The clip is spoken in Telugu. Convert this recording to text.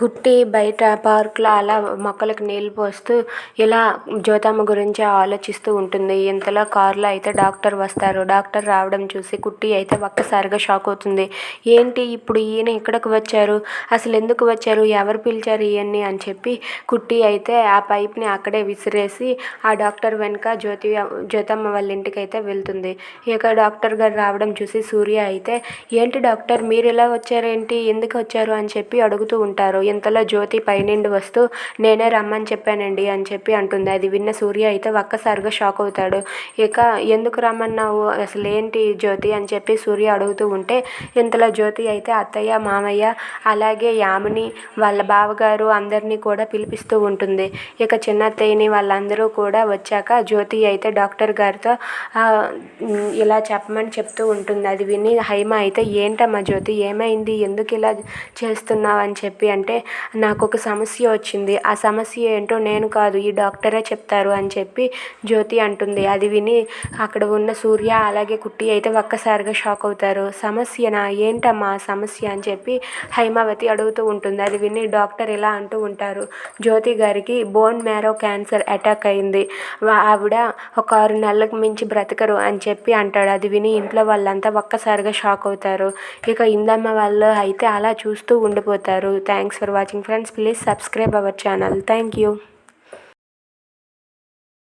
కుట్టి బయట పార్క్లో అలా మొక్కలకు నీళ్ళు పోస్తూ ఇలా జ్యోతమ్మ గురించి ఆలోచిస్తూ ఉంటుంది ఇంతలో కారులో అయితే డాక్టర్ వస్తారు డాక్టర్ రావడం చూసి కుట్టి అయితే ఒక్కసారిగా షాక్ అవుతుంది ఏంటి ఇప్పుడు ఈయన ఇక్కడికి వచ్చారు అసలు ఎందుకు వచ్చారు ఎవరు పిలిచారు ఇవన్నీ అని చెప్పి కుట్టి అయితే ఆ పైప్ని అక్కడే విసిరేసి ఆ డాక్టర్ వెనుక జ్యోతి జ్యోతమ్మ వాళ్ళ ఇంటికి అయితే వెళ్తుంది ఇక డాక్టర్ గారు రావడం చూసి సూర్య అయితే ఏంటి డాక్టర్ మీరు ఇలా వచ్చారేంటి ఎందుకు వచ్చారు అని చెప్పి అడుగుతూ ఉంటారు ఇంతలో జ్యోతి పైనుండి వస్తూ నేనే రమ్మని చెప్పానండి అని చెప్పి అంటుంది అది విన్న సూర్య అయితే ఒక్కసారిగా షాక్ అవుతాడు ఇక ఎందుకు రమ్మన్నావు అసలు ఏంటి జ్యోతి అని చెప్పి సూర్య అడుగుతూ ఉంటే ఇంతలో జ్యోతి అయితే అత్తయ్య మామయ్య అలాగే యామిని వాళ్ళ బావగారు అందరినీ కూడా పిలిపిస్తూ ఉంటుంది ఇక చిన్న అత్తయ్యని వాళ్ళందరూ కూడా వచ్చాక జ్యోతి అయితే డాక్టర్ గారితో ఇలా చెప్పమని చెప్తూ ఉంటుంది అది విని హైమ అయితే ఏంటమ్మా జ్యోతి ఏమైంది ఎందుకు ఇలా చేస్తున్నావు అని చెప్పి అంటే అంటే నాకు ఒక సమస్య వచ్చింది ఆ సమస్య ఏంటో నేను కాదు ఈ డాక్టరే చెప్తారు అని చెప్పి జ్యోతి అంటుంది అది విని అక్కడ ఉన్న సూర్య అలాగే కుట్టి అయితే ఒక్కసారిగా షాక్ అవుతారు సమస్యనా ఏంటమ్మా సమస్య అని చెప్పి హైమావతి అడుగుతూ ఉంటుంది అది విని డాక్టర్ ఇలా అంటూ ఉంటారు జ్యోతి గారికి బోన్ మ్యారో క్యాన్సర్ అటాక్ అయింది ఆవిడ ఒక ఆరు నెలలకు మించి బ్రతకరు అని చెప్పి అంటాడు అది విని ఇంట్లో వాళ్ళంతా ఒక్కసారిగా షాక్ అవుతారు ఇక ఇందమ్మ వాళ్ళు అయితే అలా చూస్తూ ఉండిపోతారు thanks For watching friends, please subscribe our channel. Thank you.